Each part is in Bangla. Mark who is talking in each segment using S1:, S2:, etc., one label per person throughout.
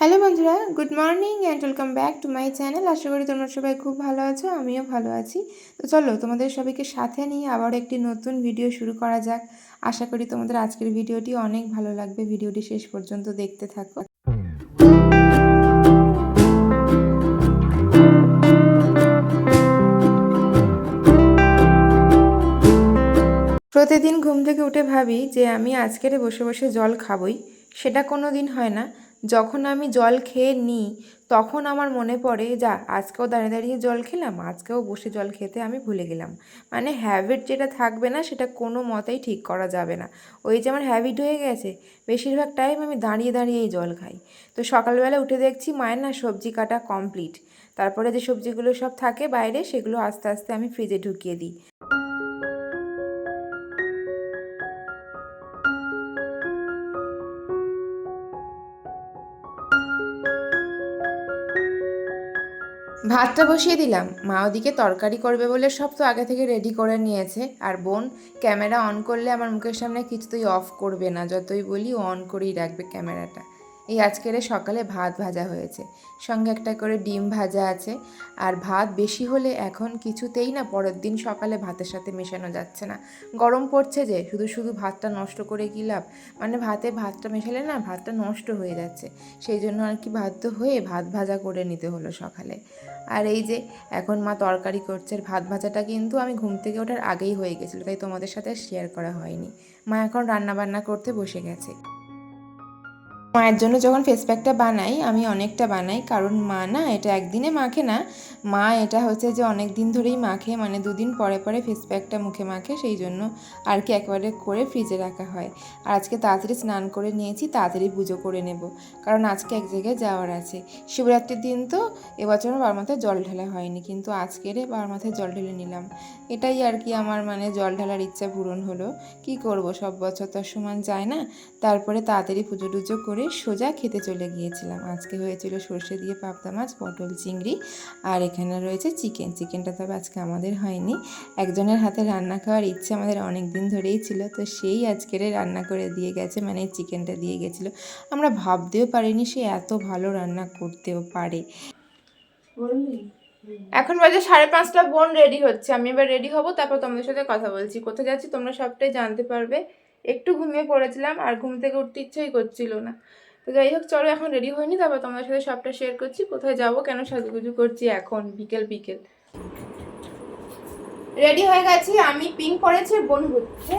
S1: হ্যালো বন্ধুরা, good morning and welcome back to my channel আশা করি তোমরা সবাই খুব ভালো আছো, আমিও ভালো আছি। তো চলো, তোমাদের সবাইকে সাথে নিয়ে আবার একটি নতুন ভিডিও শুরু করা যাক। আশা করি তোমাদের আজকের ভিডিওটি অনেক ভালো লাগবে ভিডিওটি শেষ পর্যন্ত দেখতে থাকো। প্রতিদিন ঘুম থেকে উঠে ভাবি যে আমি আজকের বসে বসে জল খাবই, সেটা কোনো দিন হয় না। যখন আমি জল খেয়ে নিই, তখন আমার মনে পড়ে, যা, আজকেও দাঁড়িয়ে দাঁড়িয়ে জল খেলাম, আজকেও বসে জল খেতে আমি ভুলে গেলাম। মানে হ্যাবিট যেটা থাকবে না, সেটা কোনো মতেই ঠিক করা যাবে না। ওই যে আমার হ্যাবিট হয়ে গেছে, বেশিরভাগ টাইম আমি দাঁড়িয়ে দাঁড়িয়েই জল খাই। তো সকালবেলা উঠে দেখছি, মায়ের না সবজি কাটা কমপ্লিট তারপরে যে সবজিগুলো সব থাকে বাইরে, সেগুলো আস্তে আস্তে আমি ফ্রিজে ঢুকিয়ে দিই। ভাতটা বসিয়ে দিলাম। মা ওদিকে তরকারি করবে বলে সব তো আগে থেকে রেডি করে নিয়েছে। আর বোন ক্যামেরা অন করলে আমার মুখের সামনে কিছুতেই অফ করবে না। যতই বলি অন করেই রাখবে ক্যামেরাটা এই আজকের সকালে ভাত ভাজা হয়েছে। সঙ্গে একটা করে ডিম ভাজা আছে। আর ভাত বেশি হলে এখন কিছুতেই না পরের দিন সকালে ভাতের সাথে মেশানো যাচ্ছে না। গরম পড়ছে যে, শুধু শুধু ভাতটা নষ্ট করে কি লাভ? মানে ভাতে ভাতটা মেশালে না ভাতটা নষ্ট হয়ে যাচ্ছে। সেই জন্য আর কি ভাত হয়ে ভাত ভাজা করে নিতে হলো সকালে। আর এই যে, এখন মা তরকারি করছে। ভাত ভাজাটা কিন্তু আমি ঘুম থেকে ওঠার আগেই হয়ে গেছিল। তাই তোমাদের সাথে শেয়ার করা হয়নি। মা এখন রান্না বান্না করতে বসে গেছে। মায়ের জন্য যখন ফেস প্যাকটা বানাই, আমি অনেকটা বানাই। কারণ মা না, এটা একদিনে মাখে না। মা এটা হচ্ছে যে অনেক দিন ধরেই মাখে মানে দুদিন পরে পরে ফেস প্যাকটা মুখে মাখে, সেই জন্য আর কি একবারে করে ফ্রিজে রাখা হয়। আর আজকে তাড়াতাড়ি স্নান করে নিয়েছি, তাড়াতাড়ি পুজো করে নেব। কারণ আজকে এক জায়গায় যাওয়ার আছে। শিবরাত্রির দিন তো এবছর বার মাথায় জল ঢালা হয়নি, কিন্তু আজকের বার মাথায় জল ঢেলে নিলাম। এটাই আর কি আমার মানে জল ঢালার ইচ্ছা পূরণ হলো। কি করব, সব বছর তো সমান যায় না। তারপরে তাড়াতাড়ি পুজো টুজো করে সোজা খেতে চলে গিয়েছিলাম। আজকে হয়েছিল সর্ষে দিয়ে পাবদা মাছ, পটল চিংড়ি, আর এখানে রয়েছে চিকেন। চিকেনটা তবে আজকে আমাদের হয়নি। একজনের হাতে রান্না খাওয়ার ইচ্ছে আমাদের অনেক দিন ধরেই ছিল, তো সেই আজকের রান্না করে দিয়ে গেছে মানে চিকেনটা দিয়ে গেছিল। আমরা ভাবতেও পারিনি সে এত ভালো রান্না করতেও পারে। এখন বাজে সাড়ে পাঁচটা, বোন রেডি হচ্ছে। আমি এবার রেডি হব, তারপর তোমাদের সাথে কথা বলছি। কোথায় যাচ্ছি তোমরা সবটাই জানতে পারবে। একটু ঘুমিয়ে পড়েছিলাম, আর ঘুম থেকে উঠতে ইচ্ছেই করছিল না। তো যাই হোক, চলো এখন রেডি হয়নি, তারপর তোমাদের সাথে সবটা শেয়ার করছি, কোথায় যাব, কেন সাজুগুজু করছি এখন, বিকেল বিকেল। রেডি হয়ে গেছি, আমি পিঙ্ক পরেছি বোন হচ্ছে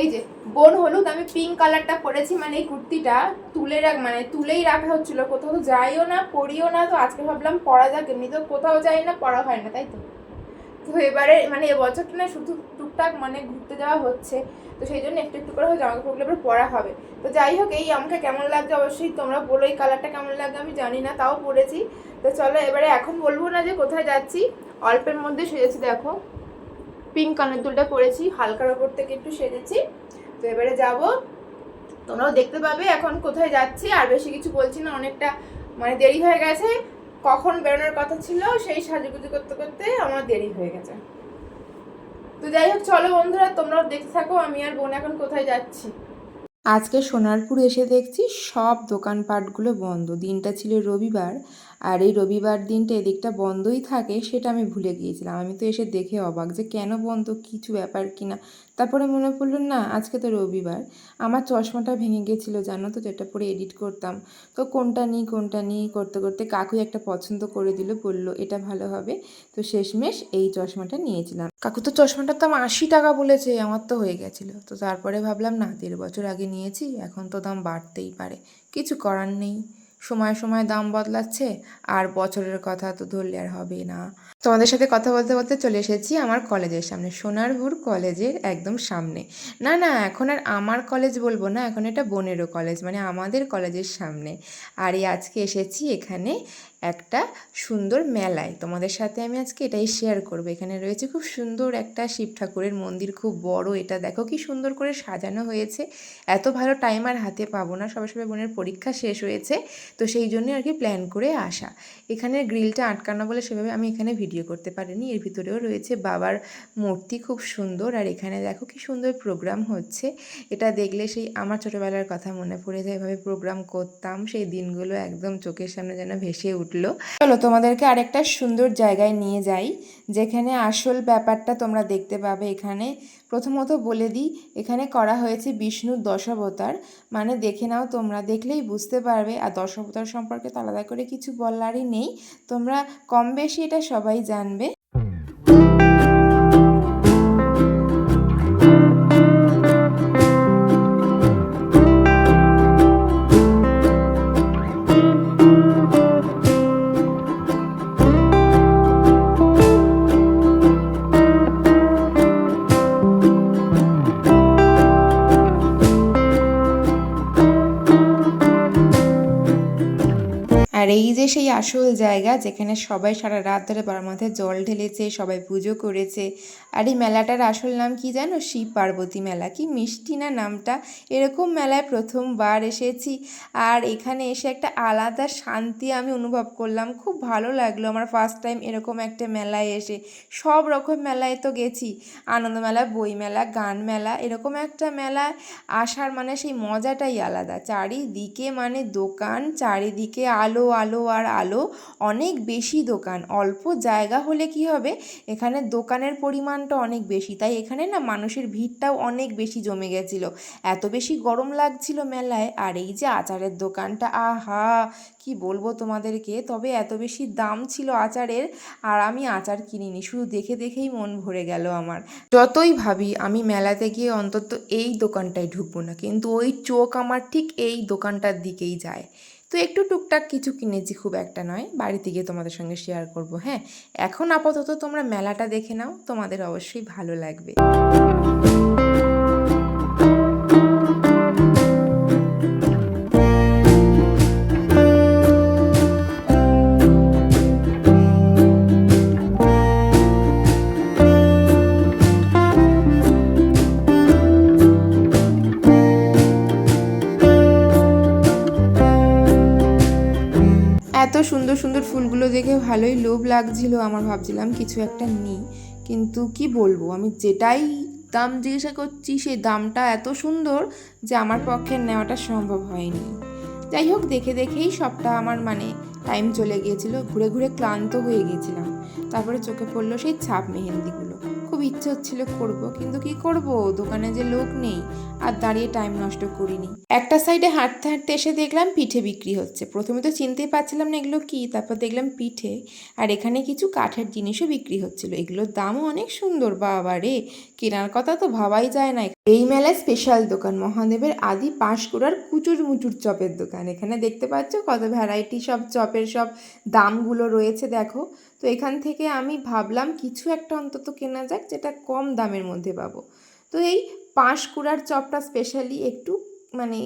S1: এই যে, বোন হলুদ, আমি পিঙ্ক কালারটা পরেছি মানে এই কুর্তিটা তুলে রাখ মানে তুলেই রাখা হচ্ছিল, কোথাও যাইও না পরিও না, তো আজকে ভাবলাম পরা যাক এমনি তো কোথাও যাই না পড়া হয় না, তাই তো? তো এবারে মানে এবছরটা না শুধু টুকটাক মানে ঘুরতে যাওয়া হচ্ছে। তো সেই জন্য একটু একটু করে জামা কাপড়গুলো এবার পরা হবে। তো যাই হোক, এই আমাকে কেমন লাগছে অবশ্যই তোমরা বলো, এই কালারটা কেমন লাগবে আমি জানি না, তাও পরেছি তো চলো এবারে এখন বলব না যে কোথায় যাচ্ছি, অল্পের মধ্যে সেজেছি দেখো। পিঙ্ক কানের দুলটা পরেছি, হালকার ওপর থেকে একটু সেজেছি। তো এবারে যাব। তোমরাও দেখতে পাবে এখন কোথায় যাচ্ছি, আর বেশি কিছু বলছি না, অনেকটা মানে দেরি হয়ে গেছে। কখন বেরোনোর কথা ছিল, সেই সাজুগুজু করতে করতে আমার দেরি হয়ে গেছে। তো যাই হোক, চলো বন্ধুরা, তোমরাও দেখতে থাকো, আমি আর বোন এখন কোথায় যাচ্ছি? আজকে সোনারপুর এসে দেখছি সব দোকানপাটগুলো বন্ধ। দিনটা ছিল রবিবার আর এই রবিবার দিনটা এদিকটা বন্ধই থাকে, সেটা আমি ভুলে গিয়েছিলাম। আমি তো এসে দেখে অবাক যে কেন বন্ধ, কিছু ব্যাপার কিনা তারপরে মনে পড়ল, না, আজকে তো রবিবার। আমার চশমাটা ভেঙে গেছিল, জানো তো, যেটা পরে এডিট করতাম। তো কোনটা নিই কোনটা নিই, করতে করতে কাকুই একটা পছন্দ করে দিল, বলল, এটা ভালো হবে। তো শেষমেশ এই চশমাটা নিয়েছিলাম। কাকু তো চশমাটার দাম আশি টাকা বলেছে, আমার তো হয়ে গেছিল। তো তারপরে ভাবলাম, না, দেড় বছর আগে নিয়েছি, এখন তো দাম বাড়তেই পারে। কিছু করার নেই। সময় সময় দাম বদলাচ্ছে, আর বছরের কথা তো ধরলে আর হবে না। তোমাদের সাথে কথা বলতে বলতে চলে এসেছি আমার কলেজের সামনে, সোনারপুর কলেজের একদম সামনে। না না, এখন আর আমার কলেজ বলব না, এখন এটা বোনেরও কলেজ মানে আমাদের কলেজের সামনে। আর এই আজকে এসেছি এখানে একটা সুন্দর মেলায়। তোমাদের সাথে আমি আজকে এটাই শেয়ার করব। এখানে রয়েছে খুব সুন্দর একটা শিব ঠাকুরের মন্দির, খুব বড় এটা, দেখো কি সুন্দর করে সাজানো হয়েছে। এত ভালো টাইম আর হাতে পাবো না সবাই সবাই বোনের পরীক্ষা শেষ হয়েছে।
S2: তো সেই জন্যই আর কি প্ল্যান করে আসা। এখানে গ্রিলটা আটকানো বলে সেভাবে আমি এখানে ভিডিও করতে পারিনি, এর ভিতরেও রয়েছে বাবার মূর্তি খুব সুন্দর। আর এখানে দেখো কি সুন্দর প্রোগ্রাম হচ্ছে। এটা দেখলে সেই আমার ছোটোবেলার কথা মনে পড়ে যায়, এভাবে প্রোগ্রাম করতাম, সেই দিনগুলো একদম চোখের সামনে যেন ভেসে উঠল। চলো তোমাদেরকে আরেকটা সুন্দর জায়গায় নিয়ে যাই, যেখানে আসল ব্যাপারটা তোমরা দেখতে পাবে এখানে। প্রথমত বলে দিই, এখানে করা হয়েছে বিষ্ণুর দশাবতার। মানে দেখে নাও, তোমরা দেখলেই বুঝতে পারবে। আর দশাবতার সম্পর্কে তো আলাদা করে কিছু বলারই নেই। তোমরা কম বেশি এটা সবাই জানবে। আর এই যে সেই আসল জায়গা যেখানে সবাই সারা রাত ধরে বাবার মাথায় জল ঢেলেছে, সবাই পুজো করেছে, আর এই মেলাটার আসল নাম কি জানো? শিব পার্বতী মেলা। কি মিষ্টি না নামটা? এরকম মেলায় প্রথমবার এসেছি, আর এখানে এসে একটা আলাদা শান্তি আমি অনুভব করলাম। খুব ভালো লাগল আমার ফার্স্ট টাইম এরকম একটা মেলায় এসে। সব রকম মেলায় তো গেছি। আনন্দ মেলা বই মেলা গান মেলা এরকম একটা মেলায় আসার মানে সেই মজাটাই আলাদা। চারিদিকে মানে দোকান, চারিদিকে আলো আলো আর আলো অনেক বেশি দোকান। অল্প জায়গা হলে কি হবে? এখানে দোকানের পরিমাণটা অনেক বেশি। তাই এখানে না মানুষের ভিড়টাও অনেক বেশি জমে গেছিল। এত বেশি গরম লাগছিল মেলায়। আর এই যে আচারের দোকানটা, আহা! কি বলব তোমাদেরকে? তবে এত বেশি দাম ছিল আচারের, আর আমি আচার কিনিনি। শুধু দেখে দেখেই মন ভরে গেল আমার। যতই ভাবি আমি মেলাতে গিয়ে অন্তত এই দোকানটায় ঢুকবো না, কিন্তু ওই চোখ আমার ঠিক এই দোকানটার দিকেই যায়। তো একটু টুকটাক কিছু কিনেছি খুব একটা নয়, বাড়িতে গিয়ে তোমাদের সঙ্গে শেয়ার করব হ্যাঁ? এখন আপাতত তোমরা মেলাটা দেখে নাও, তোমাদের অবশ্যই ভালো লাগবে। সুন্দর সুন্দর ফুলগুলো দেখে ভালোই লোভ লাগছিল। আমার ভাবছিলাম কিছু একটা নিই। কিন্তু কি বলব, আমি যেটাই দাম জিজ্ঞাসা করছি, সেই দামটা এত সুন্দর যে আমার পক্ষে নেওয়াটা সম্ভব হয়নি। যাই হোক, দেখে দেখেই সবটা আমার মানে টাইম চলে গিয়েছিল। ঘুরে ঘুরে ক্লান্ত হয়ে গিয়েছিলাম। তারপরে চোখে পড়ল সেই ছাপ মেহেন্দিগুলো। খুব ইচ্ছে হচ্ছিল করব, কিন্তু কি করব? দোকানে যে লোক নেই, আর দাঁড়িয়ে টাইম নষ্ট করিনি। একটা সাইডে হাঁটতে হাঁটতে এসে দেখলাম পিঠে বিক্রি হচ্ছে। প্রথমে তো চিনতেই পারছিলাম না এগুলো কি, তারপর দেখলাম পিঠে। আর এখানে কিছু কাঠের জিনিসও বিক্রি হচ্ছিল। এগুলোর দামও অনেক সুন্দর, বাবা রে! কেনার কথা তো ভাবাই যায় না এই মেলায় স্পেশাল দোকান, মহাদেবের আদি পাঁশকুড়ার কুচুর মুচুর চপের দোকান। এখানে দেখতে পাচ্ছ কত ভ্যারাইটি সব চপের সব দামগুলো রয়েছে, দেখো। তো এখান থেকে আমি ভাবলাম কিছু একটা অন্তত কেনা যাক, যেটা কম দামের মধ্যে পাবো। তো এই পাঁশকুড়ার চপটা স্পেশালি একটু মানে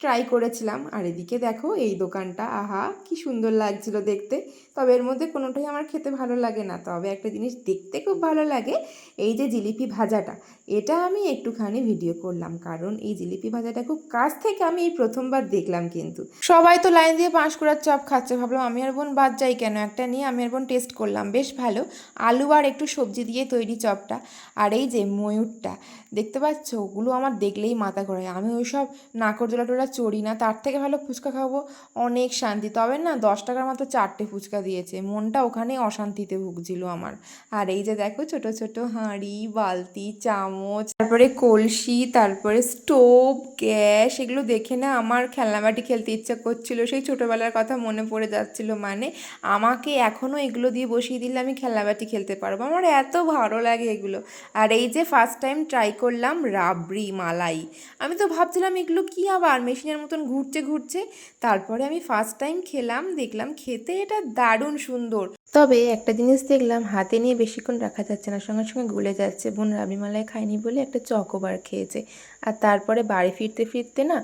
S2: ট্রাই করেছিলাম। আর এদিকে দেখো, এই দোকানটা, আহা, কি সুন্দর লাগছিল দেখতে। তবে এর মধ্যে কোনোটাই আমার খেতে ভালো লাগে না। তবে একটা জিনিস দেখতে খুব ভালো লাগে, এই যে জিলিপি ভাজাটা। এটা আমি একটুখানি ভিডিও করলাম, কারণ এই জিলিপি ভাজাটা খুব কাছ থেকে আমি এই প্রথমবার দেখলাম কিন্তু। সবাই তো লাইন দিয়ে পাঁশকুড়ার চপ খাচ্ছে। ভাবলাম, আমি আর বোন বাদ যাই কেন? একটা নিয়ে আমি আর বোন টেস্ট করলাম। বেশ ভালো, আলু আর একটু সবজি দিয়ে তৈরি চপটা। আর এই যে ময়ূরটা, দেখতে পাচ্ছ? ওগুলো আমার দেখলেই মাথা ঘোরায়। আমি ওই সব নাকরদোলা টোলা চড়ি না, তার থেকে ভালো ফুচকা খাব। অনেক শান্তি। তবে না, দশ টাকার মতো চারটে ফুচকা দিয়েছে। মনটা ওখানেই অশান্তিতে ভুগছিল আমার। আর এই যে দেখো, ছোট ছোট হাঁড়ি, বালতি, চামচ, তারপরে কলসি, তারপরে স্টোভ, গ্যাস, এগুলো দেখে না আমার খেলনাবাটি খেলতে ইচ্ছা করছিল। সেই ছোটোবেলার কথা মনে পড়ে যাচ্ছিল। মানে আমাকে এখনও এগুলো দিয়ে বসিয়ে দিলে আমি খেলনাবাটি খেলতে পারব। আমার এত ভালো লাগে এগুলো। আর এই যে ফার্স্ট টাইম ট্রাই করলাম রাবড়ি মালাই। আমি তো ভাবছিলাম এগুলো কি আবার? মেশিনের মতন ঘুরছে ঘুরছে তারপরে আমি ফার্স্ট টাইম খেলাম, দেখলাম খেতে এটা দারুণ সুন্দর। তবে একটা জিনিস দেখলাম, হাতে নিয়ে বেশিক্ষণ রাখা যাচ্ছে না, সঙ্গে সঙ্গে গলে যাচ্ছে। বোন রাবড়ি মালাই খায়নি বলে একটা চকোবার খেয়েছে। আর তারপরে বাড়ি ফিরতে ফিরতে না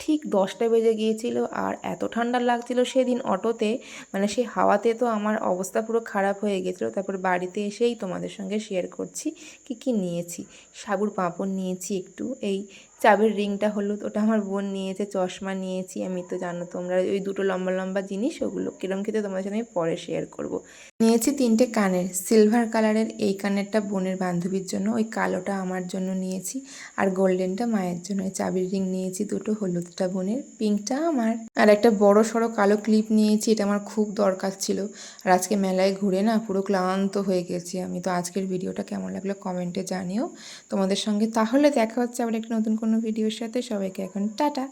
S2: ঠিক দশটা বেজে গিয়েছিল আর এত ঠান্ডা লাগছিল সেদিন অটোতে মানে সেই হাওয়াতে তো আমার অবস্থা পুরো খারাপ হয়ে গেছিল তারপর বাড়িতে এসেই তোমাদের সঙ্গে শেয়ার করছি, কি কি নিয়েছি। সাবুর পাঁপড় নিয়েছি একটু, এই চাবির রিংটা হলুদ, ওটা আমার বোন নিয়েছে, চশমা নিয়েছি আমি তো জানো তোমরা, ওই দুটো লম্বা লম্বা জিনিস, ওগুলো কিরম খেতে তোমাদের সাথে আমি পরে শেয়ার করব। নিয়েছি তিনটে কানের। সিলভার কালারের এই কানেরটা বোনের বান্ধবীর জন্য, ওই কালোটা আমার জন্য নিয়েছি আর গোল্ডেনটা মায়ের জন্য। চাবির রিং নিয়েছি দুটো, হলুদটা বোনের, পিঙ্কটা আমার। আর একটা বড় সড়ো কালো ক্লিপ নিয়েছি, এটা আমার খুব দরকার ছিল। আর আজকে মেলায় ঘুরে না পুরো ক্লান্ত হয়ে গেছি আমি। তো আজকের ভিডিওটা কেমন লাগল কমেন্টে জানিও। তোমাদের সঙ্গে তাহলে দেখা হচ্ছে আবার একটা নতুন কোনো ভিডিওর সাথে। সবাইকে এখন টাটা।